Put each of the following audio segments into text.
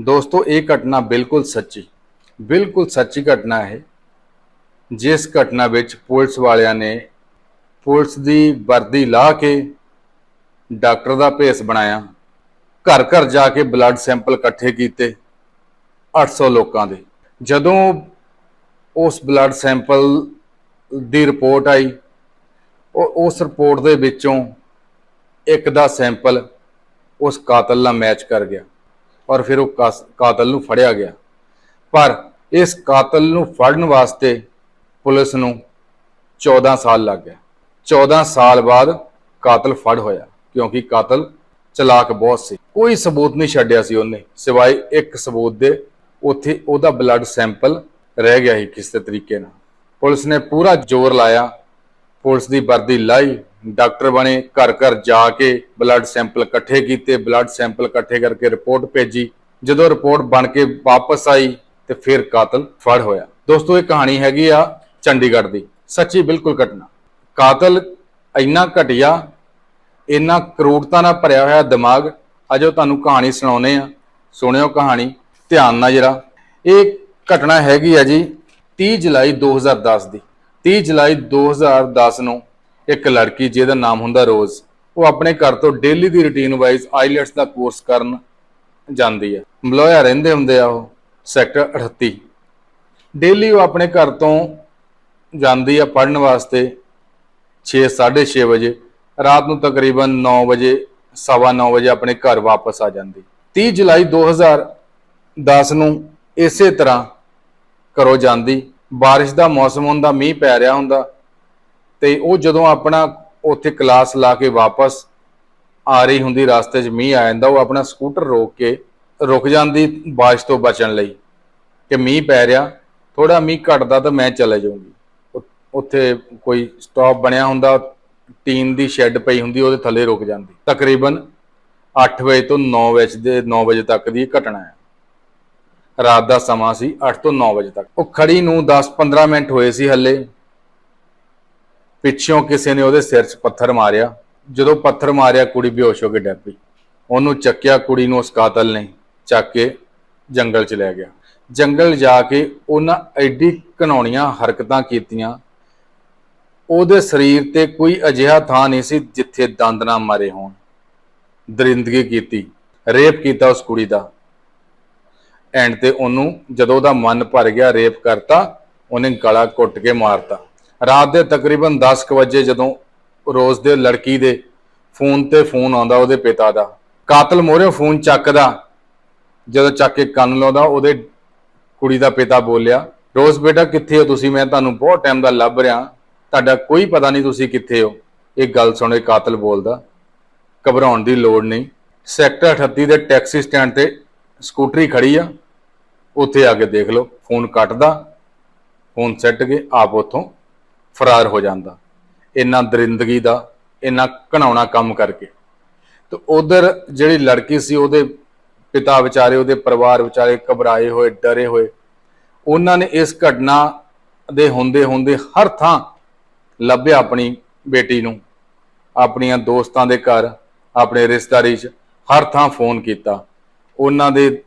ਦੋਸਤੋ, ਇਹ ਘਟਨਾ ਬਿਲਕੁਲ ਸੱਚੀ ਬਿਲਕੁਲ ਸੱਚੀ ਘਟਨਾ ਹੈ। ਜਿਸ ਘਟਨਾ ਵਿੱਚ ਪੁਲਿਸ ਵਾਲਿਆਂ ਨੇ ਪੁਲਿਸ ਦੀ ਵਰਦੀ ਲਾ ਕੇ ਡਾਕਟਰ ਦਾ ਭੇਸ ਬਣਾਇਆ। ਘਰ ਘਰ ਜਾ ਕੇ ਬਲੱਡ ਸੈਂਪਲ ਇਕੱਠੇ ਕੀਤੇ 800 ਲੋਕਾਂ ਦੇ। ਜਦੋਂ ਉਸ ਬਲੱਡ ਸੈਂਪਲ ਦੀ ਰਿਪੋਰਟ ਆਈ, ਉਹ, ਉਸ ਰਿਪੋਰਟ ਦੇ ਵਿੱਚੋਂ ਇੱਕ ਦਾ ਸੈਂਪਲ ਉਸ ਕਾਤਲ ਨਾਲ ਮੈਚ ਕਰ ਗਿਆ। ਪਰ ਫਿਰ ਉਹ ਕਾਸ- ਕਾਤਲ ਨੂੰ ਫੜਿਆ ਗਿਆ। ਪਰ ਇਸ ਕਾਤਲ ਨੂੰ ਫੜਨ ਵਾਸਤੇ ਪੁਲਿਸ ਨੂੰ 14 ਸਾਲ ਲੱਗ ਗਿਆ 14 ਸਾਲ ਬਾਅਦ ਕਾਤਲ ਫੜ ਹੋਇਆ, ਕਿਉਂਕਿ ਕਾਤਲ ਚਲਾਕ ਬਹੁਤ ਸੀ। ਕੋਈ ਸਬੂਤ ਨਹੀਂ ਛੱਡਿਆ ਸੀ ਉਹਨੇ, ਸਿਵਾਏ ਇੱਕ ਸਬੂਤ ਦੇ ਉੱਥੇ ਉਹਦਾ ਬਲੱਡ ਸੈਂਪਲ ਰਹਿ ਗਿਆ ਸੀ ਕਿਸੇ ਤਰੀਕੇ ਨਾਲ। ਪੁਲਿਸ ਨੇ ਪੂਰਾ ਜ਼ੋਰ ਲਾਇਆ, ਪੁਲਿਸ ਦੀ ਵਰਦੀ ਲਾਈ ਡਾਕਟਰ ਬਣੇ, ਘਰ ਘਰ ਜਾ ਕੇ ਬਲੱਡ ਸੈਂਪਲ ਇਕੱਠੇ ਕੀਤੇ ਬਲੱਡ ਸੈਂਪਲ ਇਕੱਠੇ ਕਰਕੇ ਰਿਪੋਰਟ ਭੇਜੀ। ਜਦੋਂ ਰਿਪੋਰਟ ਬਣ ਕੇ ਵਾਪਸ ਆਈ ਤੇ ਫਿਰ ਕਾਤਲ ਫੜ ਹੋਇਆ। ਦੋਸਤੋ, ਇਹ ਕਹਾਣੀ ਹੈਗੀ ਆ ਚੰਡੀਗੜ੍ਹ ਦੀ। ਸੱਚੀ ਬਿਲਕੁਲ ਘਟਨਾ। ਕਾਤਲ ਇੰਨਾ ਘਟਿਆ, ਇੰਨਾ ਕਰੂਰਤਾ ਨਾਲ ਭਰਿਆ ਹੋਇਆ ਦਿਮਾਗ, ਅਜੋ ਤੁਹਾਨੂੰ ਕਹਾਣੀ ਸੁਣਾਉਨੇ ਆ। ਸੁਣਿਓ ਕਹਾਣੀ, ਧਿਆਨ ਨਾਲ ਜਰਾ। ਇਹ ਘਟਨਾ ਹੈਗੀ ਆ ਜੀ 30 ਜੁਲਾਈ 2010 ਦੀ। 30 ਜੁਲਾਈ 2010 ਨੂੰ ਇੱਕ ਲੜਕੀ ਜਿਹਦਾ ਨਾਮ ਹੁੰਦਾ ਰੋਜ਼, ਉਹ ਆਪਣੇ ਘਰ ਤੋਂ ਡੇਲੀ ਦੀ ਰੁਟੀਨ ਵਾਈਜ਼ ਆਈਲੈਟਸ ਦਾ ਕੋਰਸ ਕਰਨ ਜਾਂਦੀ ਹੈ। ਮਲੋਇਆ ਰਹਿੰਦੇ ਹੁੰਦੇ ਆ ਉਹ ਸੈਕਟਰ 38 ਡੇਲੀ ਉਹ ਆਪਣੇ ਘਰ ਤੋਂ ਜਾਂਦੀ ਆ ਪੜਨ ਵਾਸਤੇ 6 6:30 ਵਜੇ। ਰਾਤ ਨੂੰ ਤਕਰੀਬਨ 9 ਵਜੇ, ਸਵਾ 9 ਵਜੇ ਆਪਣੇ ਘਰ ਵਾਪਸ ਆ ਜਾਂਦੀ। 30 ਜੁਲਾਈ 2010 ਨੂੰ ਇਸੇ ਤਰ੍ਹਾਂ ਘਰੋਂ ਜਾਂਦੀ। ਬਾਰਿਸ਼ ਦਾ ਮੌਸਮ ਹੁੰਦਾ, ਮੀਂਹ ਪੈ ਰਿਹਾ ਹੁੰਦਾ ਤੇ ਉਹ ਜਦੋਂ ਆਪਣਾ ਉੱਥੇ ਕਲਾਸ ਲਾ ਕੇ ਵਾਪਸ ਆ ਰਹੀ ਹੁੰਦੀ, ਰਸਤੇ 'ਚ ਮੀਂਹ ਆ ਜਾਂਦਾ, ਉਹ ਆਪਣਾ ਸਕੂਟਰ ਰੋਕ ਕੇ ਰੁਕ ਜਾਂਦੀ ਬਾਰਿਸ਼ ਤੋਂ ਬਚਣ ਲਈ ਕਿ ਮੀਂਹ ਪੈ ਰਿਹਾ ਥੋੜਾ ਮੀਂਹ ਘਟਦਾ ਤਾਂ ਮੈਂ ਚਲੇ ਜਾਊਂਗੀ। ਉੱਥੇ ਕੋਈ ਸਟਾਪ ਬਣਿਆ ਹੁੰਦਾ, ਟੀਨ ਦੀ ਸ਼ੈੱਡ ਪਈ ਹੁੰਦੀ, ਉਹਦੇ ਥੱਲੇ ਰੁਕ ਜਾਂਦੀ। ਤਕਰੀਬਨ 8 ਵਜੇ ਤੋਂ 9 ਵਜੇ ਦੇ 9 ਵਜੇ ਤੱਕ ਦੀ ਘਟਨਾ ਹੈ। ਰਾਤ ਦਾ ਸਮਾਂ ਸੀ 8 ਤੋਂ 9 ਵਜੇ ਤੱਕ। ਉਹ ਖੜੀ ਨੂੰ 10-15 ਮਿੰਟ ਹੋਏ ਸੀ ਹੱਲੇ। ਪਿੱਛੋਂ ਕਿਸੇ ਨੇ ਉਹਦੇ ਸਿਰ 'ਚ ਪੱਥਰ ਮਾਰਿਆ। ਜਦੋਂ ਪੱਥਰ ਮਾਰਿਆ, ਕੁੜੀ ਬੇਹੋਸ਼ ਹੋ ਕੇ ਡਿੱਗ ਪਈ ਉਹਨੂੰ ਚੱਕਿਆ, ਕੁੜੀ ਨੂੰ ਉਸ ਕਾਤਲ ਨੇ ਚੱਕ ਕੇ ਜੰਗਲ 'ਚ ਲੈ ਗਿਆ। ਜੰਗਲ ਜਾ ਕੇ ਉਹਨਾਂ ਐਡੀ ਘਨਾਉਣੀਆਂ ਹਰਕਤਾਂ ਕੀਤੀਆਂ। ਉਹਦੇ ਸਰੀਰ ਤੇ ਕੋਈ ਅਜਿਹਾ ਥਾਂ ਨਹੀਂ ਸੀ ਜਿੱਥੇ ਦੰਦ ਨਾ ਮਾਰੇ ਹੋਣ। ਦਰਿੰਦਗੀ ਕੀਤੀ, ਰੇਪ ਕੀਤਾ ਉਸ ਕੁੜੀ ਦਾ। ਐਂਡ ਤੇ ਉਹਨੂੰ ਜਦੋਂ ਉਹਦਾ ਮਨ ਭਰ ਗਿਆ ਰੇਪ ਕਰਤਾ, ਉਹਨੇ ਗਲਾ ਘੁੱਟ ਕੇ ਮਾਰਤਾ। ਰਾਤ ਦੇ ਤਕਰੀਬਨ 10 ਕੁ ਵਜੇ ਜਦੋਂ ਰੋਜ਼ ਦੇ ਲੜਕੀ ਦੇ ਫੋਨ ਤੇ ਫੋਨ ਆਉਂਦਾ ਉਹਦੇ ਪਿਤਾ ਦਾ। ਕਾਤਲ ਮੋਰੇ ਫੋਨ ਚੱਕਦਾ। ਜਦੋਂ ਚੱਕ ਕੇ ਕੰਨ ਲਾਉਂਦਾ, ਉਹਦੇ ਕੁੜੀ ਦਾ ਪਿਤਾ ਬੋਲਿਆ, ਰੋਜ਼ ਬੇਟਾ ਕਿੱਥੇ ਹੋ ਤੁਸੀਂ? ਮੈਂ ਤੁਹਾਨੂੰ ਬਹੁਤ ਟਾਈਮ ਦਾ ਲੱਭ ਰਿਹਾ। ਤੁਹਾਡਾ ਕੋਈ ਪਤਾ ਨਹੀਂ ਤੁਸੀਂ ਕਿੱਥੇ ਹੋ। ਇਹ ਗੱਲ ਸੁਣੇ ਕਾਤਲ ਬੋਲਦਾ, ਘਬਰਾਉਣ ਦੀ ਲੋੜ ਨਹੀਂ। ਸੈਕਟਰ 38 ਦੇ ਟੈਕਸੀ ਸਟੈਂਡ ਤੇ ਸਕੂਟਰੀ ਖੜੀ ਆ। ਉੱਥੇ ਆ ਕੇ ਦੇਖ ਲਓ, ਫੋਨ ਕੱਟਦਾ, ਫੋਨ ਸੈੱਟ ਕੇ ਆਪ ਉੱਥੋਂ ਫਰਾਰ ਹੋ ਜਾਂਦਾ। ਇੰਨਾ ਦਰਿੰਦਗੀ ਦਾ, ਇੰਨਾ ਘਣਾਉਣਾ ਕੰਮ ਕਰਕੇ। ਤੇ ਉਧਰ ਜਿਹੜੀ ਲੜਕੀ ਸੀ, ਉਹਦੇ ਪਿਤਾ ਵਿਚਾਰੇ, ਉਹਦੇ ਪਰਿਵਾਰ ਵਿਚਾਰੇ ਘਬਰਾਏ ਹੋਏ, ਡਰੇ ਹੋਏ। ਉਹਨਾਂ ਨੇ ਇਸ ਘਟਨਾ ਦੇ ਹੁੰਦੇ ਹੁੰਦੇ ਹਰ ਥਾਂ ਲੱਭਿਆ ਆਪਣੀ ਬੇਟੀ ਨੂੰ। ਆਪਣੀਆਂ ਦੋਸਤਾਂ ਦੇ ਘਰ, ਆਪਣੇ ਰਿਸ਼ਤੇਦਾਰੀ 'ਚ ਹਰ ਥਾਂ ਫੋਨ ਕੀਤਾ। ਉਹਨਾਂ ਦੇ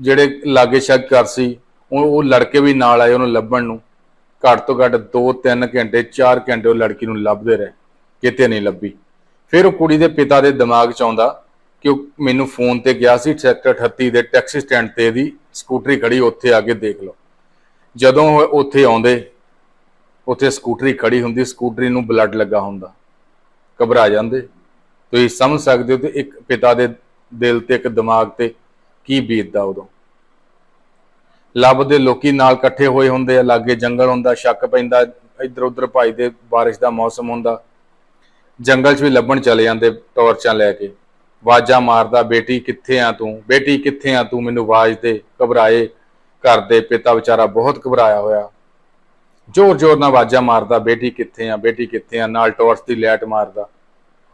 ਜਿਹੜੇ ਲਾਗੇ ਸ਼ੱਕ ਕਰ ਸੀ ਉਹ ਉਹ ਲੜਕੇ ਵੀ ਨਾਲ ਆਏ ਉਹਨੂੰ ਲੱਭਣ ਨੂੰ। ਘੱਟ ਤੋਂ ਘੱਟ 2-3 ਘੰਟੇ 4 ਘੰਟੇ ਉਹ ਲੜਕੀ ਨੂੰ ਲੱਭਦੇ ਰਹੇ, ਕਿਤੇ ਨਹੀਂ ਲੱਭੀ। ਫਿਰ ਉਹ ਕੁੜੀ ਦੇ ਪਿਤਾ ਦੇ ਦਿਮਾਗ 'ਚ ਆਉਂਦਾ ਕਿ ਉਹ ਮੈਨੂੰ ਫੋਨ ਤੇ ਗਿਆ ਸੀ, ਸੈਕਟਰ 38 ਦੇ ਟੈਕਸੀ ਸਟੈਂਡ ਤੇ ਦੀ ਸਕੂਟਰੀ ਖੜੀ, ਉੱਥੇ ਆ ਕੇ ਦੇਖ ਲਓ। ਜਦੋਂ ਉਹ ਉੱਥੇ ਆਉਂਦੇ, ਉੱਥੇ ਸਕੂਟਰੀ ਖੜੀ ਹੁੰਦੀ, ਸਕੂਟਰੀ ਨੂੰ ਬਲੱਡ ਲੱਗਾ ਹੁੰਦਾ। ਘਬਰਾ ਜਾਂਦੇ। ਤੁਸੀਂ ਸਮਝ ਸਕਦੇ ਹੋ ਕਿ ਇੱਕ ਪਿਤਾ ਦੇ ਦਿਲ ਤੇ ਇੱਕ ਦਿਮਾਗ ਤੇ ਕੀ ਬੀਤਦਾ ਉਦੋਂ। ਲੱਭਦੇ ਲੋਕੀ ਨਾਲ ਇਕੱਠੇ ਹੋਏ ਹੁੰਦੇ ਆ, ਲਾਗੇ ਜੰਗਲ ਹੁੰਦਾ, ਸ਼ੱਕ ਪੈਂਦਾ, ਇੱਧਰ ਉੱਧਰ ਭਾਈ ਦੇ ਬਾਰਿਸ਼ ਦਾ ਮੌਸਮ ਹੁੰਦਾ। ਜੰਗਲ 'ਚ ਵੀ ਲੱਭਣ ਚਲੇ ਜਾਂਦੇ ਟਾਰਚਾਂ ਲੈ ਕੇ। ਆਵਾਜ਼ਾਂ ਮਾਰਦਾ, ਬੇਟੀ ਕਿੱਥੇ ਆ ਤੂੰ? ਬੇਟੀ ਕਿੱਥੇ ਆ ਤੂੰ? ਮੈਨੂੰ ਆਵਾਜ਼ ਦੇ, ਘਬਰਾਏ ਘਰ ਦੇ ਪਿਤਾ ਵਿਚਾਰਾ ਬਹੁਤ ਘਬਰਾਇਆ ਹੋਇਆ। ਜ਼ੋਰ ਜ਼ੋਰ ਨਾਲ ਆਵਾਜ਼ਾਂ ਮਾਰਦਾ, ਬੇਟੀ ਕਿੱਥੇ ਆ, ਬੇਟੀ ਕਿੱਥੇ ਆ? ਨਾਲ ਟਾਰਚ ਦੀ ਲਾਈਟ ਮਾਰਦਾ।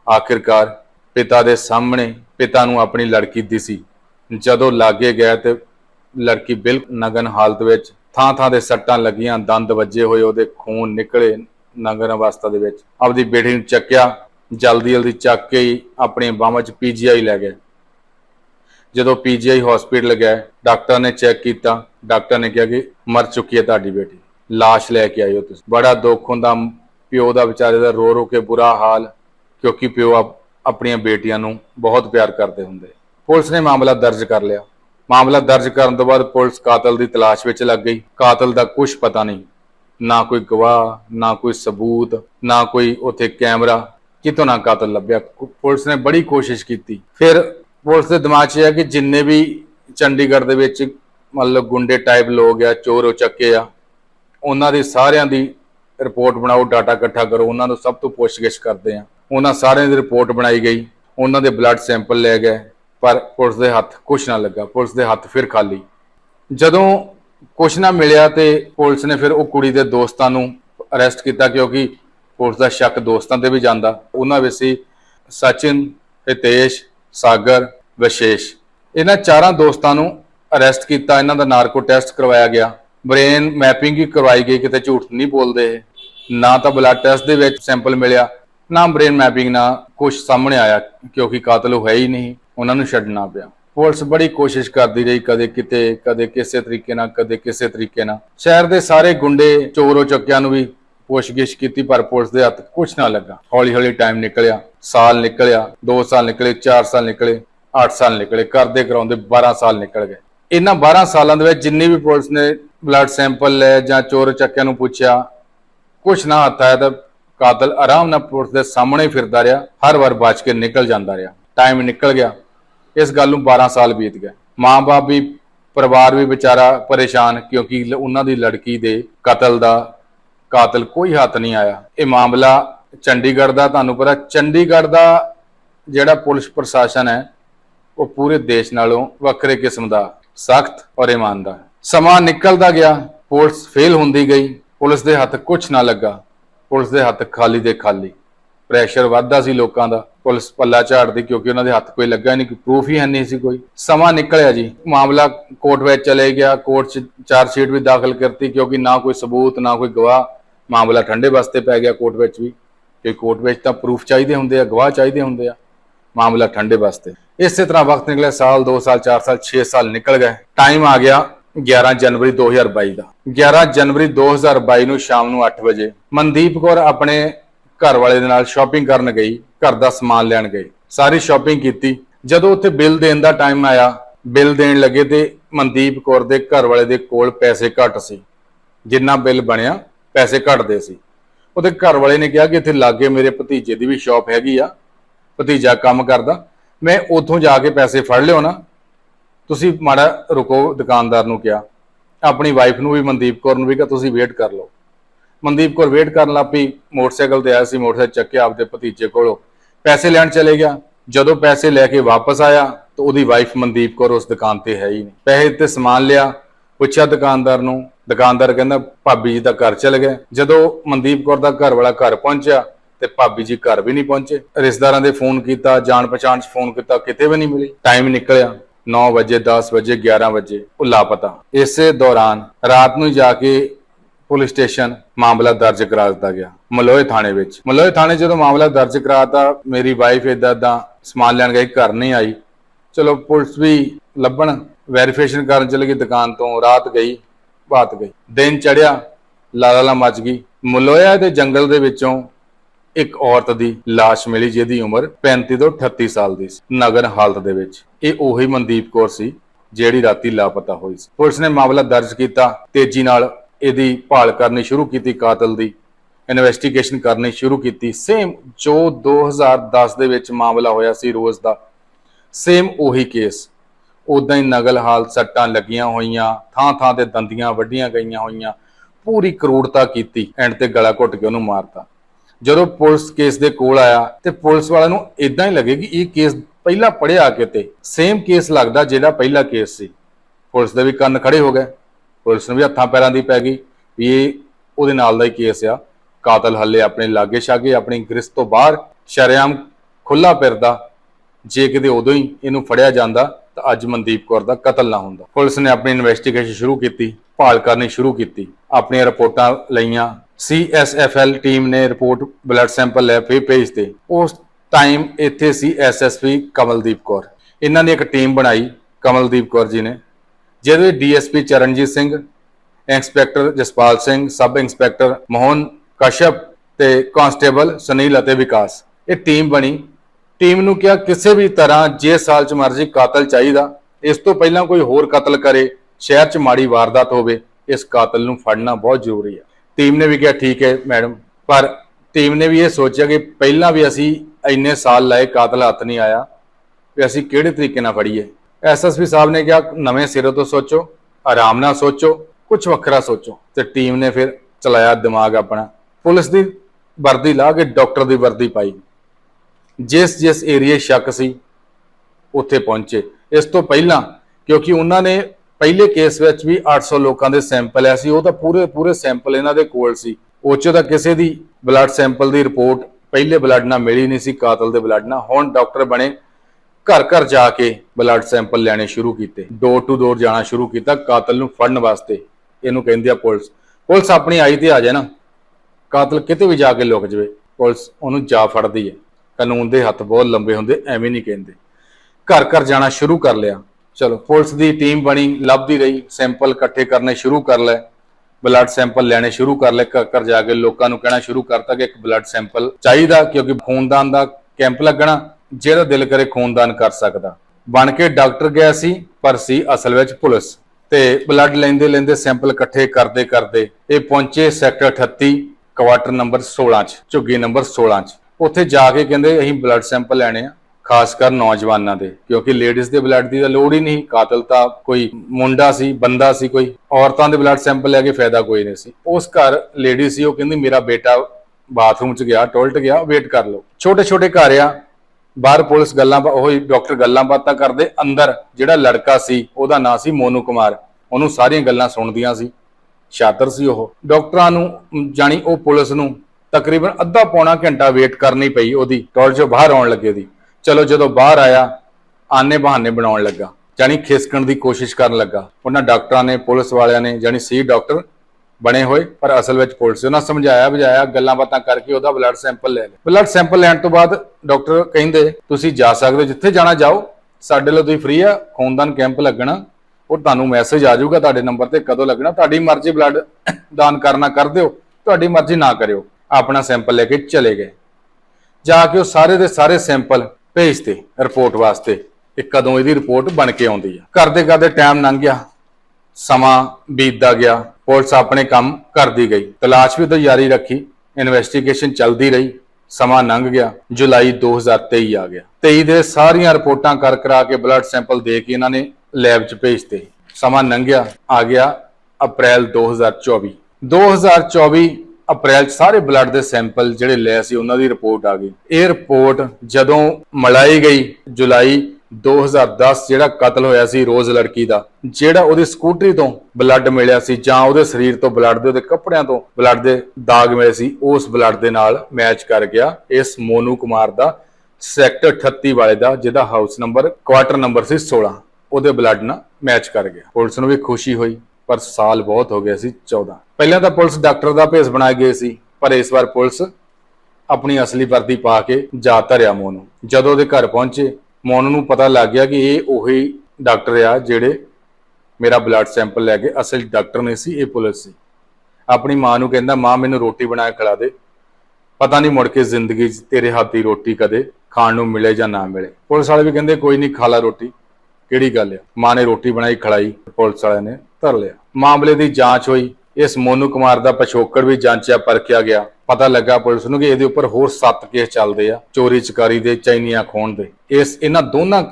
ਆਖਿਰਕਾਰ ਪਿਤਾ ਦੇ ਸਾਹਮਣੇ ਪਿਤਾ ਨੂੰ ਆਪਣੀ ਲੜਕੀ ਦਿਸੀ। ਜਦੋਂ ਲਾਗੇ ਗਿਆ ਤੇ ਲੜਕੀ ਬਿਲਕੁਲ ਨਗਨ ਹਾਲਤ ਵਿੱਚ, ਥਾਂ ਥਾਂ ਦੇ ਸੱਟਾਂ ਲੱਗੀਆਂ, ਦੰਦ ਵੱਜੇ ਹੋਏ, ਉਹਦੇ ਖੂਨ ਨਿਕਲੇ ਨਗਨ ਅਵਸਥਾ ਦੇ ਵਿੱਚ। ਆਪਦੀ ਬੇਟੀ ਨੂੰ ਚੱਕਿਆ, ਜਲਦੀ ਜਲਦੀ ਚੱਕ ਕੇ ਹੀ ਆਪਣੀ ਬਾਹਾਂ 'ਚ ਪੀਜੀਆਈ ਲੈ ਗਏ। ਜਦੋਂ ਪੀਜੀਆਈ ਹਸਪੀਟਲ ਗਏ, ਡਾਕਟਰ ਨੇ ਚੈੱਕ ਕੀਤਾ, ਡਾਕਟਰ ਨੇ ਕਿਹਾ ਕਿ ਮਰ ਚੁੱਕੀ ਹੈ ਤੁਹਾਡੀ ਬੇਟੀ। ਲਾਸ਼ ਲੈ ਕੇ ਆਇਓ ਤੁਸੀਂ। ਬੜਾ ਦੁੱਖ ਹੁੰਦਾ, ਪਿਓ ਦਾ ਵਿਚਾਰੇ ਦਾ ਰੋ ਰੋ ਕੇ ਬੁਰਾ ਹਾਲ, ਕਿਉਂਕਿ ਪਿਓ ਆਪਣੀਆਂ ਬੇਟੀਆਂ ਨੂੰ ਬਹੁਤ ਪਿਆਰ ਕਰਦੇ ਹੁੰਦੇ। ਪੁਲਿਸ ਨੇ ਮਾਮਲਾ ਦਰਜ ਕਰ ਲਿਆ। ਮਾਮਲਾ ਦਰਜ ਕਰਨ ਤੋਂ ਬਾਅਦ ਪੁਲਿਸ ਕਾਤਲ ਦੀ ਤਲਾਸ਼ ਵਿੱਚ ਲੱਗ ਗਈ। ਕਾਤਲ ਦਾ ਕੁਝ ਪਤਾ ਨਹੀਂ। ਨਾ ਕੋਈ ਗਵਾਹ, ਨਾ ਕੋਈ ਸਬੂਤ, ਨਾ ਕੋਈ ਉੱਥੇ ਕੈਮਰਾ। ਕਿਤੋਂ ਨਾ ਕਾਤਲ ਲੱਭਿਆ। ਪੁਲਿਸ ਨੇ ਬੜੀ ਕੋਸ਼ਿਸ਼ ਕੀਤੀ। ਫਿਰ ਪੁਲਿਸ ਦੇ ਦਿਮਾਗ 'ਚ ਇਹ ਆ ਕਿ ਜਿੰਨੇ ਵੀ ਚੰਡੀਗੜ੍ਹ ਦੇ ਵਿੱਚ ਮਤਲਬ ਗੁੰਡੇ ਟਾਈਪ ਲੋਕ ਆ, ਚੋਰ ਹੋ ਚੱਕੇ ਆ, ਉਹਨਾਂ ਦੀ ਸਾਰਿਆਂ ਦੀ ਰਿਪੋਰਟ ਬਣਾਓ, ਡਾਟਾ ਇਕੱਠਾ ਕਰੋ, ਉਹਨਾਂ ਨੂੰ ਸਭ ਤੋਂ ਪੁੱਛਗਿੱਛ ਕਰਦੇ ਆ। ਉਹਨਾਂ ਸਾਰਿਆਂ ਦੀ ਰਿਪੋਰਟ ਬਣਾਈ ਗਈ। ਉਹਨਾਂ ਦੇ ਬਲੱਡ ਸੈਂਪਲ ਲੈ ਗਏ। ਪਰ ਪੁਲਿਸ ਦੇ ਹੱਥ ਕੁਝ ਨਾ ਲੱਗਾ, ਪੁਲਿਸ ਦੇ ਹੱਥ ਫਿਰ ਖਾਲੀ। ਜਦੋਂ ਕੁਝ ਨਾ ਮਿਲਿਆ ਤੇ ਪੁਲਿਸ ਨੇ ਫਿਰ ਉਹ ਕੁੜੀ ਦੇ ਦੋਸਤਾਂ ਨੂੰ ਅਰੈਸਟ ਕੀਤਾ ਕਿਉਂਕਿ ਪੁਲਿਸ ਦਾ ਸ਼ੱਕ ਦੋਸਤਾਂ ਤੇ ਵੀ ਜਾਂਦਾ। ਉਹਨਾਂ ਵਿੱਚ ਸੀ ਸਚਿਨ, ਹਿਤੇਸ਼, ਸਾਗਰ, ਵਿਸ਼ੇਸ਼। ਇਹਨਾਂ ਚਾਰਾਂ ਦੋਸਤਾਂ ਨੂੰ ਅਰੈਸਟ ਕੀਤਾ, ਇਹਨਾਂ ਦਾ ਨਾਰਕੋ ਟੈਸਟ ਕਰਵਾਇਆ ਗਿਆ। ਬ੍ਰੇਨ ਮੈਪਿੰਗ ਵੀ ਕਰਵਾਈ ਗਈ, ਕਿਤੇ ਝੂਠ ਨਹੀਂ ਬੋਲਦੇ ਇਹ। ਨਾ ਤਾਂ ਬਲੱਡ ਟੈਸਟ ਦੇ ਵਿੱਚ ਸੈਂਪਲ ਮਿਲਿਆ, ਨਾ ਬ੍ਰੇਨ ਮੈਪਿੰਗ, ਨਾ ਕੁਝ ਸਾਹਮਣੇ ਆਇਆ ਕਿਉਂਕਿ ਕਾਤਲ ਉਹ ਹੈ ਹੀ ਨਹੀਂ। ਉਹਨਾਂ ਨੂੰ ਛੱਡਣਾ ਪਿਆ। ਪੁਲਿਸ ਬੜੀ ਕੋਸ਼ਿਸ਼ ਕਰਦੀ ਰਹੀ ਕਦੇ ਕਿਤੇ, ਕਦੇ ਕਿਸੇ ਤਰੀਕੇ ਨਾਲ, ਕਦੇ ਕਿਸੇ ਤਰੀਕੇ ਨਾਲ। ਸ਼ਹਿਰ ਦੇ ਸਾਰੇ ਗੁੰਡੇ ਚੋਰੋ ਚੱਕਿਆਂ ਨੂੰ ਵੀ ਪੁੱਛਗਿੱਛ ਕੀਤੀ, ਪਰ ਪੁਲਿਸ ਦੇ ਹੱਥ ਕੁਝ ਨਾ ਲੱਗਾ। ਹੌਲੀ ਹੌਲੀ ਟਾਈਮ ਨਿਕਲਿਆ, ਸਾਲ ਨਿਕਲਿਆ 2 ਸਾਲ ਨਿਕਲੇ 4 ਸਾਲ ਨਿਕਲੇ 8 ਸਾਲ ਨਿਕਲੇ, ਕਰਦੇ ਕਰਾਉਂਦੇ 12 ਸਾਲ ਨਿਕਲ ਗਏ। ਇਹਨਾਂ 12 ਸਾਲਾਂ ਦੇ ਵਿੱਚ ਜਿੰਨੀ ਵੀ ਪੁਲਿਸ ਨੇ ਬਲੱਡ ਸੈਂਪਲ ਲੈ ਜਾਂ ਚੋਰ ਚੱਕਿਆਂ ਨੂੰ ਪੁੱਛਿਆ, ਕੁਛ ਨਾ ਹੱਥ ਆਇਆ ਤਾਂ ਕਾਤਲ ਆਰਾਮ ਨਾਲ ਪੁਲਿਸ ਦੇ ਸਾਹਮਣੇ ਫਿਰਦਾ ਰਿਹਾ, ਹਰ ਵਾਰ ਬਚ ਕੇ ਨਿਕਲ ਜਾਂਦਾ ਰਿਹਾ। ਟਾਈਮ ਨਿਕਲ ਗਿਆ। ਇਸ ਗੱਲ ਨੂੰ 12 ਸਾਲ ਬੀਤ ਗਏ। ਮਾਂ-ਬਾਪ ਵੀ, ਪਰਿਵਾਰ ਵੀ ਵਿਚਾਰਾ ਪਰੇਸ਼ਾਨ, ਕਿਉਂਕਿ ਉਹਨਾਂ ਦੀ ਲੜਕੀ ਦੇ ਕਤਲ ਦਾ ਕਾਤਲ ਕੋਈ ਹੱਥ ਨਹੀਂ ਆਇਆ। ਇਹ ਮਾਮਲਾ ਚੰਡੀਗੜ੍ਹ ਦਾ, ਤੁਹਾਨੂੰ ਪਤਾ ਚੰਡੀਗੜ੍ਹ ਦਾ ਜਿਹੜਾ ਪੁਲਿਸ ਪ੍ਰਸ਼ਾਸਨ ਹੈ, ਉਹ ਪੂਰੇ ਦੇਸ਼ ਨਾਲੋਂ ਵੱਖਰੇ ਕਿਸਮ ਦਾ, ਸਖਤ ਔਰ ਇਮਾਨਦਾਰ। ਸਮਾਂ ਨਿਕਲਦਾ ਗਿਆ, ਪੁਲਿਸ ਫੇਲ ਹੁੰਦੀ ਗਈ, ਪੁਲਿਸ ਦੇ ਹੱਥ ਕੁਝ ਨਾ ਲੱਗਾ, ਪੁਲਿਸ ਦੇ ਹੱਥ ਖਾਲੀ ਦੇ ਖਾਲੀ। ਪ੍ਰੈਸ਼ਰ ਵੱਧਦਾ ਸੀ ਲੋਕਾਂ ਦਾ। ਪੁਲਿਸ ਪੱਲਾ ਝਾੜਦੀ ਕਿਉਂਕਿ ਉਹਨਾਂ ਦੇ ਹੱਥ ਕੋਈ ਲੱਗਾ ਨਹੀਂ, ਕੋਈ ਪ੍ਰੂਫ ਹੀ ਨਹੀਂ ਸੀ ਕੋਈ। ਸਮਾਂ ਨਿਕਲਿਆ ਜੀ। ਮਾਮਲਾ ਕੋਰਟ ਵਿੱਚ ਚਲੇ ਗਿਆ। ਕੋਰਟ 'ਚ ਚਾਰਜ ਸ਼ੀਟ ਵੀ ਦਾਖਲ ਕਰਤੀ ਕਿਉਂਕਿ ਨਾ ਕੋਈ ਸਬੂਤ, ਨਾ ਕੋਈ ਗਵਾਹ। ਮਾਮਲਾ ਠੰਡੇ ਵਾਸਤੇ ਪੈ ਗਿਆ ਕੋਰਟ ਵਿੱਚ ਵੀ। ਕਿ ਕੋਰਟ ਵਿੱਚ ਤਾਂ ਪ੍ਰੂਫ ਚਾਹੀਦੇ ਹੁੰਦੇ ਆ, ਗਵਾਹ ਚਾਹੀਦੇ ਹੁੰਦੇ ਆ। ਮਾਮਲਾ ਠੰਡੇ ਵਾਸਤੇ। ਇਸੇ ਤਰ੍ਹਾਂ ਵਕਤ ਨਿਕਲਿਆ, ਸਾਲ 2 ਸਾਲ 4 ਸਾਲ 6 ਸਾਲ ਨਿਕਲ ਗਏ। ਟਾਈਮ ਆ ਗਿਆ 11 ਜਨਵਰੀ 2022 ਦਾ। 11 ਜਨਵਰੀ 2022 ਨੂੰ ਸ਼ਾਮ ਨੂੰ 8 ਵਜੇ, ਮਨਦੀਪ ਕੌਰ ਆਪਣੇ ਘਰ ਵਾਲੇ ਦੇ ਨਾਲ ਸ਼ਾਪਿੰਗ ਕਰਨ ਗਈ, ਘਰ ਦਾ ਸਮਾਨ ਲੈਣ ਗਈ। ਸਾਰੀ ਸ਼ਾਪਿੰਗ ਕੀਤੀ। ਜਦੋਂ ਉੱਥੇ ਬਿੱਲ ਦੇਣ ਦਾ ਟਾਈਮ ਆਇਆ ਬਿੱਲ ਦੇਣ ਲੱਗੇ ਤੇ ਮਨਦੀਪ ਕੌਰ ਦੇ ਘਰ ਵਾਲੇ ਦੇ ਕੋਲ ਪੈਸੇ ਘੱਟ ਸੀ। ਜਿੰਨਾ ਬਿੱਲ ਬਣਿਆ, ਪੈਸੇ ਘੱਟਦੇ ਸੀ। ਉਹਦੇ ਘਰ ਵਾਲੇ ਨੇ ਕਿਹਾ ਕਿ ਇੱਥੇ ਲਾਗੇ ਮੇਰੇ ਭਤੀਜੇ ਦੀ ਵੀ ਸ਼ਾਪ ਹੈਗੀ ਆ, ਭਤੀਜਾ ਕੰਮ ਕਰਦਾ। ਮੈਂ ਉੱਥੋਂ ਜਾ ਕੇ ਪੈਸੇ ਫੜ ਲਿਓ ਨਾ ਤੁਸੀਂ ਮਾੜਾ ਰੁਕੋ, ਦੁਕਾਨਦਾਰ ਨੂੰ ਕਿਹਾ। ਆਪਣੀ ਵਾਈਫ ਨੂੰ ਵੀ, ਮਨਦੀਪ ਕੌਰ ਨੂੰ ਵੀ ਕਿਹਾ, ਤੁਸੀਂ ਵੇਟ ਕਰ ਲਓ। ਮਨਦੀਪ ਕੌਰ ਵੇਟ ਕਰਨ ਲੱਗ ਪਈ, ਮੋਟਰਸਾਈਕਲ ਤੇ ਆਇਆ ਸੀ, ਮੋਟਰਸਾਈਕਲ ਚੱਕਿਆ ਆਪਦੇ ਭਤੀਜੇ ਕੋਲੋਂ ਪੈਸੇ ਲੈਣ ਚਲੇ ਗਿਆ। ਜਦੋਂ ਪੈਸੇ ਲੈ ਕੇ ਵਾਪਸ ਆਇਆ, ਤਾਂ ਉਹਦੀ ਵਾਈਫ ਮਨਦੀਪ ਕੌਰ ਉਸ ਦੁਕਾਨ ਤੇ ਹੈ ਹੀ ਨਹੀਂ। ਪੈਸੇ ਤੇ ਸਮਾਨ ਲਿਆ, ਪੁੱਛਿਆ ਦੁਕਾਨਦਾਰ ਨੂੰ। ਦੁਕਾਨਦਾਰ ਕਹਿੰਦਾ, ਭਾਬੀ ਜੀ ਦਾ ਘਰ ਚਲ ਗਏ ਜਦੋਂ ਮਨਦੀਪ ਕੌਰ ਦਾ ਘਰ ਵਾਲਾ ਘਰ ਪਹੁੰਚਿਆ, ਤੇ ਭਾਬੀ ਜੀ ਘਰ ਵੀ ਨਹੀਂ ਪਹੁੰਚੇ। ਰਿਸ਼ਤੇਦਾਰਾਂ ਦੇ ਫੋਨ ਕੀਤਾ ਜਾਣ ਪਛਾਣ 'ਚ ਫੋਨ ਕੀਤਾ, ਕਿਤੇ ਵੀ ਨਹੀਂ ਮਿਲੀ। ਟਾਈਮ ਨਿਕਲਿਆ 9 ਵਜੇ 10 ਵਜੇ 11 ਵਜੇ, ਉਹ ਲਾਪਤਾ। ਇਸੇ ਦੌਰਾਨ ਰਾਤ ਨੂੰ ਜਾ ਕੇ ਪੁਲਿਸ ਸਟੇਸ਼ਨ ਮਾਮਲਾ ਦਰਜ ਕਰਾ ਦਿੱਤਾ ਗਿਆ, ਮਲੋਏ ਥਾਣੇ ਵਿੱਚ। ਮਲੋਏ ਥਾਣੇ ਜਦੋਂ ਮਾਮਲਾ ਦਰਜ ਕਰਾਤਾ, ਮੇਰੀ ਵਾਈਫ ਇਦਾਂ ਦਾ ਸਮਾਨ ਲੈਣ ਗਈ ਘਰ ਨਹੀਂ ਆਈ। ਚਲੋ ਪੁਲਿਸ ਵੀ ਲੱਭਣ ਵੈਰੀਫਿਕੇਸ਼ਨ ਕਰਨ ਚਲੀ ਗਈ, ਦੁਕਾਨ ਤੋਂ ਰਾਤ ਗਈ, ਬਾਤ ਗਈ। ਦਿਨ ਚੜਿਆ ਲਾਲਾ ਮਚ ਗਈ। ਮਲੋਇਆ ਦੇ ਜੰਗਲ ਦੇ ਵਿੱਚੋਂ ਇੱਕ ਔਰਤ ਦੀ ਲਾਸ਼ ਮਿਲੀ, ਜਿਹਦੀ ਉਮਰ 35 ਤੋਂ 38 ਸਾਲ ਦੀ ਸੀ, ਨਗਰ ਹਾਲਤ ਦੇ ਵਿੱਚ। ਇਹ ਉਹੀ ਮਨਦੀਪ ਕੌਰ ਸੀ, ਜਿਹੜੀ ਰਾਤੀ ਲਾਪਤਾ ਹੋਈ ਸੀ। ਪੁਲਿਸ ਨੇ ਮਾਮਲਾ ਦਰਜ ਕੀਤਾ, ਤੇਜ਼ੀ ਨਾਲ ਇਹਦੀ ਭਾਲ ਕਰਨੀ ਸ਼ੁਰੂ ਕੀਤੀ, ਕਾਤਲ ਦੀ ਇਨਵੈਸਟੀਗੇਸ਼ਨ ਕਰਨੀ ਸ਼ੁਰੂ ਕੀਤੀ। ਸੇਮ ਜੋ 2010 ਦੇ ਵਿੱਚ ਮਾਮਲਾ ਹੋਇਆ ਸੀ ਰੋਜ਼ ਦਾ ਸੇਮ ਉਹੀ ਕੇਸ ਉਦਾਂ ਹੀ ਨਗਲ ਹਾਲ ਸੱਟਾਂ ਲੱਗੀਆਂ ਹੋਈਆਂ, ਥਾਂ ਥਾਂ ਤੇ ਦੰਦੀਆਂ ਵੱਡੀਆਂ ਗਈਆਂ ਹੋਈਆਂ, ਪੂਰੀ ਕਰੂਰਤਾ ਕੀਤੀ, ਐਂਡ ਤੇ ਗਲਾ ਘੁੱਟ ਕੇ ਉਹਨੂੰ ਮਾਰਤਾ। ਜਦੋਂ ਪੁਲਿਸ ਕੇਸ ਦੇ ਕੋਲ ਆਇਆ ਤੇ ਪੁਲਿਸ ਵਾਲਿਆਂ ਨੂੰ ਇਦਾਂ ਹੀ ਲੱਗੇ ਕਿ ਇਹ ਕੇਸ ਪਹਿਲਾਂ ਪੜਿਆ ਕਿਤੇ ਸੇਮ ਕੇਸ ਲੱਗਦਾ ਜਿਹੜਾ ਪਹਿਲਾ ਕੇਸ ਸੀ। ਪੁਲਿਸ ਦੇ ਵੀ ਕੰਨ ਖੜੇ ਹੋ ਗਏ। ਪੁਲਿਸ ਨੂੰ ਵੀ ਹੱਥਾਂ ਪੈਰਾਂ ਦੀ ਪੈ ਗਈ ਵੀ ਇਹ ਉਹਦੇ ਨਾਲ ਦਾ ਹੀ ਕੇਸ ਆ। ਕਾਤਲ ਹੱਲੇ ਆਪਣੇ ਲਾਗੇ ਛਾਗੇ, ਆਪਣੀ ਗ੍ਰਿਸਤ ਤੋਂ ਬਾਹਰ ਸ਼ਰੇਆਮ ਖੁੱਲਾ ਫਿਰਦਾ। ਜੇ ਕਿਤੇ ਉਦੋਂ ਹੀ ਇਹਨੂੰ ਫੜਿਆ ਜਾਂਦਾ, ਤਾਂ ਅੱਜ ਮਨਦੀਪ ਕੌਰ ਦਾ ਕਤਲ ਨਾ ਹੁੰਦਾ। ਪੁਲਿਸ ਨੇ ਆਪਣੀ ਇਨਵੈਸਟੀਗੇਸ਼ਨ ਸ਼ੁਰੂ ਕੀਤੀ, ਭਾਲ ਕਰਨੀ ਸ਼ੁਰੂ ਕੀਤੀ। ਆਪਣੀਆਂ ਰਿਪੋਰਟਾਂ ਲਈਆਂ। ਸੀਐਸਐਫਐਲ ਟੀਮ ਨੇ ਰਿਪੋਰਟ ਬਲੱਡ ਸੈਂਪਲ ਲੈ ਫੇ ਭੇਜਤੇ ਉਸ ਟਾਈਮ ਇੱਥੇ ਸੀ ਐਸਐਸਪੀ ਕਮਲਦੀਪ ਕੌਰ। ਇਹਨਾਂ ਨੇ ਇੱਕ ਟੀਮ ਬਣਾਈ ਕਮਲਦੀਪ ਕੌਰ ਜੀ ਨੇ। ਜਿਹਦੇ ਵਿੱਚ DSP Charanjit Singh, inspector Jaspal Singh, sub inspector Mohan Kashyap ਤੇ ਕਾਂਸਟੇਬਲ ਸੁਨੀਲ ਅਤੇ ਵਿਕਾਸ। ਇਹ ਟੀਮ ਬਣੀ। ਟੀਮ ਨੂੰ ਕਿਹਾ, ਕਿਸੇ ਵੀ ਤਰ੍ਹਾਂ ਜੇ ਸਾਲ ਚ ਮਰਜ਼ੀ ਕਾਤਲ ਚਾਹੀਦਾ, ਇਸ ਤੋਂ ਪਹਿਲਾਂ ਕੋਈ ਹੋਰ ਕਤਲ ਕਰੇ, ਸ਼ਹਿਰ ਚ ਮਾੜੀ ਵਾਰਦਾਤ ਹੋਵੇ, ਇਸ ਕਾਤਲ ਨੂੰ ਫੜਨਾ ਬਹੁਤ ਜ਼ਰੂਰੀ ਹੈ ਟੀਮ ਨੇ ਵੀ ਕਿਹਾ, ਠੀਕ ਹੈ ਮੈਡਮ। ਪਰ ਟੀਮ ਨੇ ਵੀ ਇਹ ਸੋਚਿਆ ਕਿ ਪਹਿਲਾਂ ਵੀ ਅਸੀਂ ਇੰਨੇ ਸਾਲ ਲਾਏ ਕਾਤਲ ਹੱਥ ਨਹੀਂ ਆਇਆ, ਵੀ ਅਸੀਂ ਕਿਹੜੇ ਤਰੀਕੇ ਨਾਲ ਫੜੀਏ। ਐਸਐਸਪੀ ਸਾਹਿਬ ਨੇ ਕਿਹਾ, ਨਵੇਂ ਸਿਰੇ ਤੋਂ ਸੋਚੋ, ਆਰਾਮ ਨਾਲ ਸੋਚੋ ਕੁਝ ਵੱਖਰਾ ਸੋਚੋ। ਤੇ ਟੀਮ ਨੇ ਫਿਰ ਚਲਾਇਆ ਦਿਮਾਗ ਆਪਣਾ। ਪੁਲਿਸ ਦੀ ਵਰਦੀ ਲਾ ਕੇ ਡਾਕਟਰ ਦੀ ਵਰਦੀ ਪਾਈ। ਜਿਸ ਜਿਸ ਏਰੀਏ ਸ਼ੱਕ ਸੀ, ਉੱਥੇ ਪਹੁੰਚੇ। ਇਸ ਤੋਂ ਪਹਿਲਾਂ, ਕਿਉਂਕਿ ਉਹਨਾਂ ਨੇ ਪਹਿਲੇ ਕੇਸ ਵਿੱਚ ਵੀ 800 ਲੋਕਾਂ ਦੇ ਸੈਂਪਲ ਆ ਸੀ, ਉਹ ਤਾਂ ਪੂਰੇ ਪੂਰੇ ਸੈਂਪਲ ਇਹਨਾਂ ਦੇ ਕੋਲ ਸੀ। ਉਹ 'ਚੋਂ ਤਾਂ ਕਿਸੇ ਦੀ ਬਲੱਡ ਸੈਂਪਲ ਦੀ ਰਿਪੋਰਟ ਪਹਿਲੇ ਬਲੱਡ ਨਾਲ ਮਿਲੀ ਨਹੀਂ ਸੀ, ਕਾਤਲ ਦੇ ਬਲੱਡ ਨਾਲ। ਹੁਣ ਡਾਕਟਰ ਬਣੇ ਘਰ ਘਰ ਜਾ ਕੇ ਬਲੱਡ ਸੈਂਪਲ ਲੈਣੇ ਸ਼ੁਰੂ ਕੀਤੇ। ਡੋਰ ਟੂ ਡੋਰ ਜਾਣਾ ਸ਼ੁਰੂ ਕੀਤਾ, ਕਾਤਲ ਨੂੰ ਫੜਨ ਵਾਸਤੇ। ਇਹਨੂੰ ਕਹਿੰਦੇ ਆ ਪੁਲਿਸ। ਪੁਲਿਸ ਆਪਣੀ ਆਈ ਤੇ ਆ ਜਾਏ ਨਾ। ਕਾਤਲ ਕਿਤੇ ਵੀ ਜਾ ਕੇ ਲੁਕ ਜਵੇ, ਪੁਲਿਸ ਉਹਨੂੰ ਜਾ ਫੜਦੀ ਹੈ। ਕਾਨੂੰਨ ਦੇ ਹੱਥ ਬਹੁਤ ਲੰਬੇ ਹੁੰਦੇ, ਐਵੇਂ ਨਹੀਂ ਕਹਿੰਦੇ। ਘਰ ਘਰ ਜਾਣਾ ਸ਼ੁਰੂ ਕਰ ਲਿਆ। ਚਲੋ, ਪੁਲਿਸ ਦੀ ਟੀਮ ਬਣੀ, ਲੱਭਦੀ ਰਹੀ ਸੈਂਪਲ ਇਕੱਠੇ ਕਰਨੇ ਸ਼ੁਰੂ ਕਰ ਲਏ। ਬਲੱਡ ਸੈਂਪਲ ਲੈਣੇ ਸ਼ੁਰੂ ਕਰ ਲਏ, ਘਰ ਘਰ ਜਾ ਕੇ ਲੋਕਾਂ ਨੂੰ ਕਹਿਣਾ ਸ਼ੁਰੂ ਕਰਤਾ ਕਿ ਇੱਕ ਬਲੱਡ ਸੈਂਪਲ ਚਾਹੀਦਾ, ਕਿਉਂਕਿ ਖੂਨਦਾਨ ਦਾ ਕੈਂਪ ਲੱਗਣਾ। ਜਿਹੜਾ ਦਿਲ ਕਰੇ ਖੂਨਦਾਨ ਕਰ ਸਕਦਾ। ਬਣ ਕੇ ਡਾਕਟਰ ਗਿਆ ਸੀ, ਪਰ ਸੀ ਅਸਲ ਵਿੱਚ ਪੁਲਿਸ। ਤੇ ਬਲੱਡ ਲੈਂਦੇ ਲੈਂਦੇ ਸੈਂਪਲ ਇਕੱਠੇ ਕਰਦੇ ਕਰਦੇ ਇਹ ਪਹੁੰਚੇ ਸੈਕਟਰ 38 ਕੁਆਟਰ ਨੰਬਰ 16 ਚ, ਝੁੱਗੀ ਨੰਬਰ 16 ਚ। ਉੱਥੇ ਜਾ ਕੇ ਕਹਿੰਦੇ ਅਸੀਂ ਬਲੱਡ ਸੈਂਪਲ ਲੈਣੇ ਆ, ਖਾਸ ਕਰ ਨੌਜਵਾਨਾਂ ਦੇ, ਕਿਉਂਕਿ ਲੇਡੀਜ਼ ਦੇ ਬਲੱਡ ਦੀ ਤਾਂ ਲੋੜ ਹੀ ਨਹੀਂ, ਕਾਤਲ ਤਾਂ ਕੋਈ ਮੁੰਡਾ ਸੀ, ਬੰਦਾ ਸੀ ਕੋਈ, ਔਰਤਾਂ ਦੇ ਬਲੱਡ ਸੈਂਪਲ ਲੈ ਕੇ ਫਾਇਦਾ ਕੋਈ ਨਹੀਂ ਸੀ। ਉਸ ਘਰ ਲੇਡੀ ਸੀ, ਉਹ ਕਹਿੰਦੀ ਮੇਰਾ ਬੇਟਾ ਬਾਥਰੂਮ 'ਚ ਗਿਆ ਟਾਇਲਟ ਗਿਆ ਵੇਟ ਕਰ ਲਓ। ਛੋਟੇ ਛੋਟੇ ਘਰ ਆ ਬਾਹਰ ਪੁਲਿਸ ਗੱਲਾਂ ਬਾ- ਉਹੀ ਡਾਕਟਰ ਗੱਲਾਂ ਬਾਤਾਂ ਕਰਦੇ, ਅੰਦਰ ਜਿਹੜਾ ਲੜਕਾ ਸੀ, ਉਹਦਾ ਨਾਂ ਸੀ ਮੋਨੂ ਕੁਮਾਰ। ਉਹਨੂੰ ਸਾਰੀਆਂ ਗੱਲਾਂ ਸੁਣਦੀਆਂ ਸੀ। ਸ਼ਾਤਰ ਸੀ ਉਹ। ਡਾਕਟਰਾਂ ਨੂੰ, ਜਾਣੀ ਉਹ ਪੁਲਿਸ ਨੂੰ ਤਕਰੀਬਨ ਅੱਧਾ ਪੌਣਾ ਘੰਟਾ ਵੇਟ ਕਰਨੀ ਪਈ ਉਹਦੀ। ਟੋਲ 'ਚੋਂ ਬਾਹਰ ਆਉਣ ਲੱਗੇ ਦੀ ਚਲੋ ਜਦੋਂ ਬਾਹਰ ਆਇਆ, ਆਨੇ ਬਹਾਨੇ ਬਣਾਉਣ ਲੱਗਾ। ਜਾਣੀ ਖਿਸਕਣ ਦੀ ਕੋਸ਼ਿਸ਼ ਕਰਨ ਲੱਗਾ। ਉਹਨਾਂ ਡਾਕਟਰਾਂ ਨੇ, ਪੁਲਿਸ ਵਾਲਿਆਂ ਨੇ, ਜਾਣੀ ਸੀ ਡਾਕਟਰ ਬਣੇ ਹੋਏ, ਪਰ ਅਸਲ ਵਿੱਚ ਪੁਲਿਸ ਉਹਨਾਂ ਸਮਝਾਇਆ, ਬੁਝਾਇਆ, ਗੱਲਾਂ ਬਾਤਾਂ ਕਰਕੇ ਉਹਦਾ ਬਲੱਡ ਸੈਂਪਲ ਲੈ ਲਿਆ। ਬਲੱਡ ਸੈਂਪਲ ਲੈਣ ਤੋਂ ਬਾਅਦ ਡਾਕਟਰ ਕਹਿੰਦੇ, ਤੁਸੀਂ ਜਾ ਸਕਦੇ ਹੋ, ਜਿੱਥੇ ਜਾਣਾ ਜਾਓ, ਸਾਡੇ ਲਈ ਤੁਸੀਂ ਫ੍ਰੀ ਆ, ਖੂਨਦਾਨ ਕੈਂਪ ਲੱਗਣਾ, ਉਹ ਤੁਹਾਨੂੰ ਮੈਸੇਜ ਆ ਜਾਊਗਾ ਤੁਹਾਡੇ ਨੰਬਰ ਤੇ ਕਦੋਂ ਲੱਗਣਾ। ਤੁਹਾਡੀ ਮਰਜ਼ੀ ਬਲੱਡ ਦਾਨ ਕਰਨਾ ਕਰ ਦਿਓ, ਤੁਹਾਡੀ ਮਰਜ਼ੀ ਨਾ ਕਰਿਓ। ਆਪਣਾ ਸੈਂਪਲ ਲੈ ਕੇ ਚਲੇ ਗਏ। ਜਾ ਕੇ ਉਹ ਸਾਰੇ ਦੇ ਸਾਰੇ ਸੈਂਪਲ ਭੇਜਤੇ ਰਿਪੋਰਟ ਵਾਸਤੇ। ਕਿ ਕਦੋਂ ਇਹਦੀ ਰਿਪੋਰਟ ਬਣ ਕੇ ਆਉਂਦੀ ਆ। ਕਰਦੇ ਕਰਦੇ ਟਾਈਮ ਲੰਘ ਗਿਆ। ਸਮਾਂ ਬੀਤਦਾ ਗਿਆ। ਪੁਲਿਸ ਆਪਣੇ ਕੰਮ ਕਰਦੀ ਗਈ। ਤਲਾਸ਼ ਵੀ ਤਾਂ ਜਾਰੀ ਰੱਖੀ। ਇਨਵੈਸਟੀਗੇਸ਼ਨ ਚੱਲਦੀ ਰਹੀ। ਸਮਾਂ ਲੰਘ ਗਿਆ। ਜੁਲਾਈ 2023 ਆ ਗਿਆ। 23 ਦੇ ਸਾਰੀਆਂ ਰਿਪੋਰਟਾਂ ਕਰ ਕਰਾ ਕੇ ਬਲੱਡ ਸੈਂਪਲ ਦੇ ਕੇ ਇਹਨਾਂ ਨੇ ਲੈਬ 'ਚ ਭੇਜਤੇ ਸਮਾਂ ਲੰਘਿਆ। ਆ ਗਿਆ ਅਪ੍ਰੈਲ 2024 2024 ਅਪ੍ਰੈਲ 'ਚ ਸਾਰੇ ਬਲੱਡ ਦੇ ਸੈਂਪਲ ਜਿਹੜੇ ਲਏ ਸੀ, ਉਹਨਾਂ ਦੀ ਰਿਪੋਰਟ ਆ ਗਈ। ਇਹ ਰਿਪੋਰਟ ਜਦੋਂ ਮਲਾਈ ਗਈ ਜੁਲਾਈ 2010 ਜਿਹੜਾ ਕਤਲ ਹੋਇਆ ਸੀ ਰੋਜ਼ ਲੜਕੀ ਦਾ, ਜਿਹੜਾ ਉਹਦੀ ਸਕੂਟਰੀ ਤੋਂ ਬਲੱਡ ਮਿਲਿਆ ਸੀ ਜਾਂ ਉਹਦੇ ਸਰੀਰ ਤੋਂ ਬਲੱਡ ਦੇ, ਉਹਦੇ ਕੱਪੜਿਆਂ ਤੋਂ ਬਲੱਡ ਦੇ ਦਾਗ ਮਿਲੇ ਸੀ, ਉਸ ਬਲੱਡ ਦੇ ਨਾਲ ਮੈਚ ਕਰ ਗਿਆ ਇਸ ਮੋਨੂ ਕੁਮਾਰ ਦਾ, ਸੈਕਟਰ 38 ਵਾਲੇ ਦਾ, ਜਿਹਦਾ ਹਾਊਸ ਨੰਬਰ ਕੁਆਟਰ ਨੰਬਰ ਸੀ 16 ਉਹਦੇ ਬਲੱਡ ਨਾਲ ਮੈਚ ਕਰ ਗਿਆ। ਪੁਲਿਸ ਨੂੰ ਵੀ ਖੁਸ਼ੀ ਹੋਈ, ਪਰ ਸਾਲ ਬਹੁਤ ਹੋ ਗਿਆ ਸੀ 14 ਪਹਿਲਾਂ ਤਾਂ ਪੁਲਿਸ ਡਾਕਟਰ ਦਾ ਭੇਸ ਬਣਾ ਗਏ ਸੀ, ਪਰ ਇਸ ਵਾਰ ਪੁਲਿਸ ਆਪਣੀ ਅਸਲੀ ਵਰਦੀ ਪਾ ਕੇ ਜਾ ਧਰਿਆ ਮੋਨੂ। ਜਦੋਂ ਉਹਦੇ ਘਰ ਪਹੁੰਚੇ ਮੋਨੂ ਨੂੰ ਪਤਾ ਲੱਗ ਗਿਆ ਕਿ ਇਹ ਉਹੀ ਡਾਕਟਰ ਆ ਜਿਹੜੇ ਮੇਰਾ ਬਲੱਡ ਸੈਂਪਲ ਲੈ ਕੇ ਅਸਲ ਡਾਕਟਰ ਨੇ ਸੀ, ਇਹ ਪੁਲਿਸ ਸੀ। ਆਪਣੀ ਮਾਂ ਨੂੰ ਕਹਿੰਦਾ, ਮਾਂ, ਮੈਨੂੰ ਰੋਟੀ ਬਣਾ ਕੇ ਖਿਲਾ ਦੇ। ਪਤਾ ਨਹੀਂ ਮੁੜ ਕੇ ਜ਼ਿੰਦਗੀ 'ਚ ਤੇਰੇ ਹੱਥ ਦੀ ਰੋਟੀ ਕਦੇ ਖਾਣ ਨੂੰ ਮਿਲੇ ਜਾਂ ਨਾ ਮਿਲੇ। ਪੁਲਿਸ ਵਾਲੇ ਵੀ ਕਹਿੰਦੇ, ਕੋਈ ਨਹੀਂ, ਖਾ ਲਾ ਰੋਟੀ। ਕਿਹੜੀ ਗੱਲ ਆ? ਮਾਂ ਨੇ ਰੋਟੀ ਬਣਾਈ ਖੜਾਈ ਪੁਲਿਸ ਵਾਲਿਆਂ ਨੇ ਧਰ ਲਿਆ। ਮਾਮਲੇ ਦੀ ਜਾਂਚ ਹੋਈ। ਇਸ ਮੋਨੂ ਕੁਮਾਰ ਦਾ ਪਿਛੋਕੜ ਵੀ ਜਾਂਚਿਆ ਪਰਖਿਆ ਗਿਆ। ਪਤਾ ਲੱਗਾ ਪੁਲਿਸ ਨੂੰ ਕਿ ਇਹਦੇ ਉੱਪਰ ਹੋਰ 7 ਕੇਸ ਚੱਲਦੇ ਆ, ਚੋਰੀ ਚਕਾਰੀ ਦੇ, ਚੈਨੀਆਂ ਖੋਣ ਦੇ। ਇਸ ਇਹਨਾਂ ਦੋਨਾਂ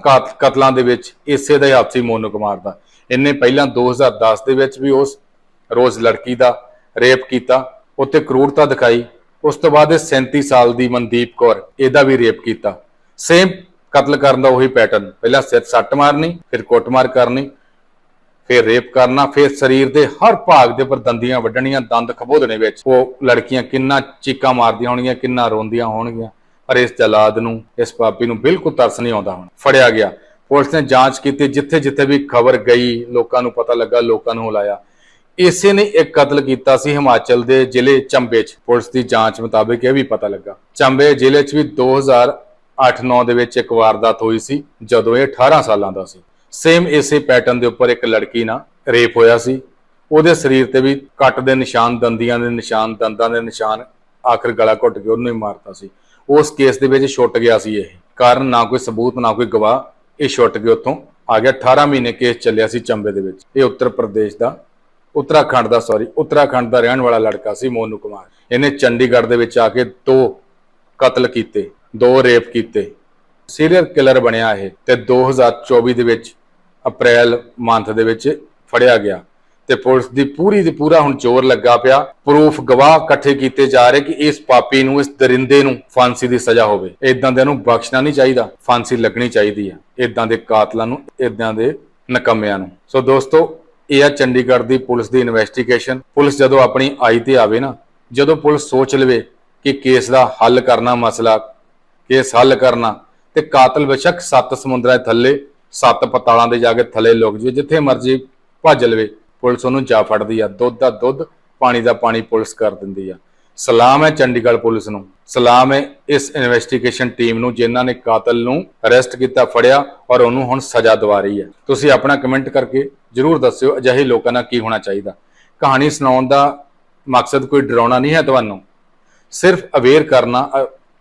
ਕਤਲਾਂ ਦੇ ਵਿੱਚ ਇਸੇ ਦਾ ਹੱਥ ਸੀ ਮੋਨੂ ਕੁਮਾਰ ਦਾ। ਇਹਨੇ ਪਹਿਲਾਂ 2010 ਦੇ ਵਿੱਚ ਵੀ ਉਸ ਰੋਜ਼ ਲੜਕੀ ਦਾ ਰੇਪ ਕੀਤਾ ਉੱਤੇ ਕਰੂਰਤਾ ਦਿਖਾਈ। ਉਸ ਤੋਂ ਬਾਅਦ ਇਹ 37 ਸਾਲ ਦੀ ਮਨਦੀਪ ਕੌਰ, ਇਹਦਾ ਵੀ ਰੇਪ ਕੀਤਾ। ਸੇਮ ਕਤਲ ਕਰਨ ਦਾ ਉਹੀ ਪੈਟਰਨ ਪਹਿਲਾਂ ਸਿਰ ਸੱਟ ਮਾਰਨੀ, ਫਿਰ ਕੁੱਟਮਾਰ ਕਰਨੀ ਫਿਰ ਰੇਪ ਕਰਨਾ, ਫਿਰ ਸਰੀਰ ਦੇ ਹਰ ਭਾਗ ਦੇ ਉੱਪਰ ਦੰਦੀਆਂ ਵੱਢਣੀਆਂ, ਦੰਦ ਖਬੋਦਣੇ ਵਿੱਚ। ਉਹ ਲੜਕੀਆਂ ਕਿੰਨਾ ਚੀਕਾਂ ਮਾਰਦੀਆਂ ਹੋਣਗੀਆਂ, ਕਿੰਨਾ ਰੋਂਦੀਆਂ ਹੋਣਗੀਆਂ। ਪਰ ਇਸ ਜਲਾਦ ਨੂੰ, ਇਸ ਪਾਪੀ ਨੂੰ ਬਿਲਕੁਲ ਤਰਸ ਨਹੀਂ ਆਉਂਦਾ ਹੁਣ। ਫੜਿਆ ਗਿਆ। ਪੁਲਿਸ ਨੇ ਜਾਂਚ ਕੀਤੀ ਜਿੱਥੇ ਜਿੱਥੇ ਵੀ ਖਬਰ ਗਈ, ਲੋਕਾਂ ਨੂੰ ਪਤਾ ਲੱਗਾ, ਲੋਕਾਂ ਨੂੰ ਹੁਲਾਇਆ। ਇਸੇ ਨੇ ਇੱਕ ਕਤਲ ਕੀਤਾ ਸੀ ਹਿਮਾਚਲ ਦੇ ਜ਼ਿਲ੍ਹੇ ਚੰਬੇ 'ਚ। ਪੁਲਿਸ ਦੀ ਜਾਂਚ ਮੁਤਾਬਕ ਇਹ ਵੀ ਪਤਾ ਲੱਗਾ। ਚੰਬੇ ਜ਼ਿਲ੍ਹੇ 'ਚ ਵੀ 2008-9 ਦੇ ਵਿੱਚ ਇੱਕ ਵਾਰਦਾਤ ਹੋਈ ਸੀ, ਜਦੋਂ ਇਹ 18 ਸਾਲਾਂ ਦਾ ਸੀ। ਸੇਮ ਇਸੇ ਪੈਟਰਨ ਦੇ ਉੱਪਰ ਇੱਕ ਲੜਕੀ ਨਾਲ ਰੇਪ ਹੋਇਆ ਸੀ। ਉਹਦੇ ਸਰੀਰ ਤੇ ਵੀ ਕੱਟ ਦੇ ਨਿਸ਼ਾਨ, ਦੰਦੀਆਂ ਦੇ ਨਿਸ਼ਾਨ, ਦੰਦਾਂ ਦੇ ਨਿਸ਼ਾਨ ਆਖਰ ਗਲਾ ਘੁੱਟ ਕੇ ਉਹਨੂੰ ਹੀ ਮਾਰਤਾ ਸੀ। ਉਸ ਕੇਸ ਦੇ ਵਿੱਚ ਛੁੱਟ ਗਿਆ ਸੀ ਇਹ। ਕਾਰਨ ਨਾ ਕੋਈ ਸਬੂਤ, ਨਾ ਕੋਈ ਗਵਾਹ ਇਹ ਛੁੱਟ ਕੇ ਉੱਥੋਂ ਆ ਗਿਆ। 18 ਮਹੀਨੇ ਕੇਸ ਚੱਲਿਆ ਸੀ ਚੰਬੇ ਦੇ ਵਿੱਚ। ਇਹ ਉੱਤਰ ਪ੍ਰਦੇਸ਼ ਦਾ, ਉੱਤਰਾਖੰਡ ਦਾ ਸੌਰੀ ਉੱਤਰਾਖੰਡ ਦਾ ਰਹਿਣ ਵਾਲਾ ਲੜਕਾ ਸੀ ਮੋਨੂ ਕੁਮਾਰ। ਇਹਨੇ ਚੰਡੀਗੜ੍ਹ ਦੇ ਵਿੱਚ ਆ ਕੇ ਦੋ ਕਤਲ ਕੀਤੇ, ਦੋ ਰੇਪ ਕੀਤੇ। ਸੀਰੀਅਲ ਕਿਲਰ ਬਣਿਆ ਇਹ ਤੇ 2024 ਦੇ ਵਿੱਚ ਅਪ੍ਰੈਲ ਮੰਥ ਦੇ ਵਿੱਚ ਫੜਿਆ ਗਿਆ ਤੇ ਪੁਲਿਸ ਦੀ ਪੂਰੀ ਦੀ ਪੂਰਾ ਹੁਣ ਜ਼ੋਰ ਲੱਗਾ ਪਿਆ। ਪ੍ਰੂਫ ਗਵਾਹ ਇਕੱਠੇ ਕੀਤੇ ਜਾ ਰਹੇ ਕਿ ਇਸ ਪਾਪੀ ਨੂੰ, ਇਸ ਦਰਿੰਦੇ ਨੂੰ ਫਾਂਸੀ ਦੀ ਸਜ਼ਾ ਹੋਵੇ। ਇਦਾਂ ਦੇ ਨੂੰ ਬਖਸ਼ਣਾ ਨਹੀਂ ਚਾਹੀਦਾ, ਫਾਂਸੀ ਲੱਗਣੀ ਚਾਹੀਦੀ ਹੈ ਇਦਾਂ ਦੇ ਕਾਤਲਾਂ ਨੂੰ ਇਦਾਂ ਦੇ ਨਕਮਿਆਂ ਨੂੰ। ਸੋ ਦੋਸਤੋ, ਇਹ ਆ ਚੰਡੀਗੜ੍ਹ ਦੀ ਪੁਲਿਸ ਦੀ ਇਨਵੈਸਟੀਗੇਸ਼ਨ ਪੁਲਿਸ ਜਦੋਂ ਆਪਣੀ ਆਈ ਤੇ ਆਵੇ ਨਾ, ਜਦੋਂ ਪੁਲਿਸ ਸੋਚ ਲਵੇ ਕਿ ਕੇਸ ਦਾ ਹੱਲ ਕਰਨਾ ਮਸਲਾ, ਕੇਸ ਹੱਲ ਕਰਨਾ, ਤੇ ਕਾਤਲ ਬੇਸ਼ੱਕ ਸੱਤ ਸਮੁੰਦਰਾਂ ਦੇ ਥੱਲੇ ਸੱਤ ਪਤਾਲਾਂ ਦੇ ਜਾ ਕੇ ਥੱਲੇ ਲੁਕ ਜੇ ਜਿੱਥੇ ਮਰਜ਼ੀ ਭੱਜ ਲਵੇ। ਪੁਲਿਸ ਉਹਨੂੰ ਜਾ ਫੜਦੀ ਆ। ਦੁੱਧ ਦਾ ਦੁੱਧ, ਪਾਣੀ ਦਾ ਪਾਣੀ ਪੁਲਿਸ ਕਰ ਦਿੰਦੀ ਆ। ਸਲਾਮ ਹੈ ਚੰਡੀਗੜ੍ਹ ਪੁਲਿਸ ਨੂੰ। ਸਲਾਮ ਹੈ ਇਸ ਇਨਵੈਸਟੀਗੇਸ਼ਨ ਟੀਮ ਨੂੰ, ਜਿਨ੍ਹਾਂ ਨੇ ਕਾਤਲ ਨੂੰ ਅਰੈਸਟ ਕੀਤਾ, ਫੜਿਆ ਔਰ ਉਹਨੂੰ ਹੁਣ ਸਜ਼ਾ ਦਵਾ ਰਹੀ ਹੈ। ਤੁਸੀਂ ਆਪਣਾ ਕਮੈਂਟ ਕਰਕੇ ਜਰੂਰ ਦੱਸਿਓ, ਅਜਿਹੇ ਲੋਕਾਂ ਨਾਲ ਕੀ ਹੋਣਾ ਚਾਹੀਦਾ। ਕਹਾਣੀ ਸੁਣਾਉਣ ਦਾ ਮਕਸਦ ਕੋਈ ਡਰਾਉਣਾ ਨਹੀਂ ਹੈ ਤੁਹਾਨੂੰ। ਸਿਰਫ ਅਵੇਅਰ ਕਰਨਾ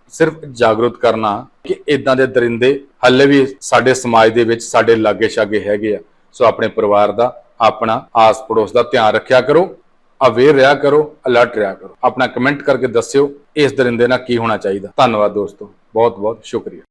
ਸਿਰਫ ਜਾਗਰੂਕ ਕਰਨਾ ਕਿ ਇਦਾਂ ਦੇ ਦਰਿੰਦੇ ਹੱਲੇ ਵੀ ਸਾਡੇ ਸਮਾਜ ਦੇ ਵਿੱਚ ਸਾਡੇ ਲਾਗੇ ਛਾਗੇ ਹੈਗੇ ਆ। ਸੋ ਆਪਣੇ ਪਰਿਵਾਰ ਦਾ, ਆਪਣਾ ਆਸ ਪੜੋਸ ਦਾ ਧਿਆਨ ਰੱਖਿਆ ਕਰੋ ਅਵੇਅਰ ਰਿਹਾ ਕਰੋ ਅਲਰਟ ਰਿਹਾ ਕਰੋ। ਆਪਣਾ ਕਮੈਂਟ ਕਰਕੇ ਦੱਸਿਓ ਇਸ ਦਰਿੰਦੇ ਨਾਲ ਕੀ ਹੋਣਾ ਚਾਹੀਦਾ। ਧੰਨਵਾਦ ਦੋਸਤੋ। ਬਹੁਤ ਬਹੁਤ ਸ਼ੁਕਰੀਆ।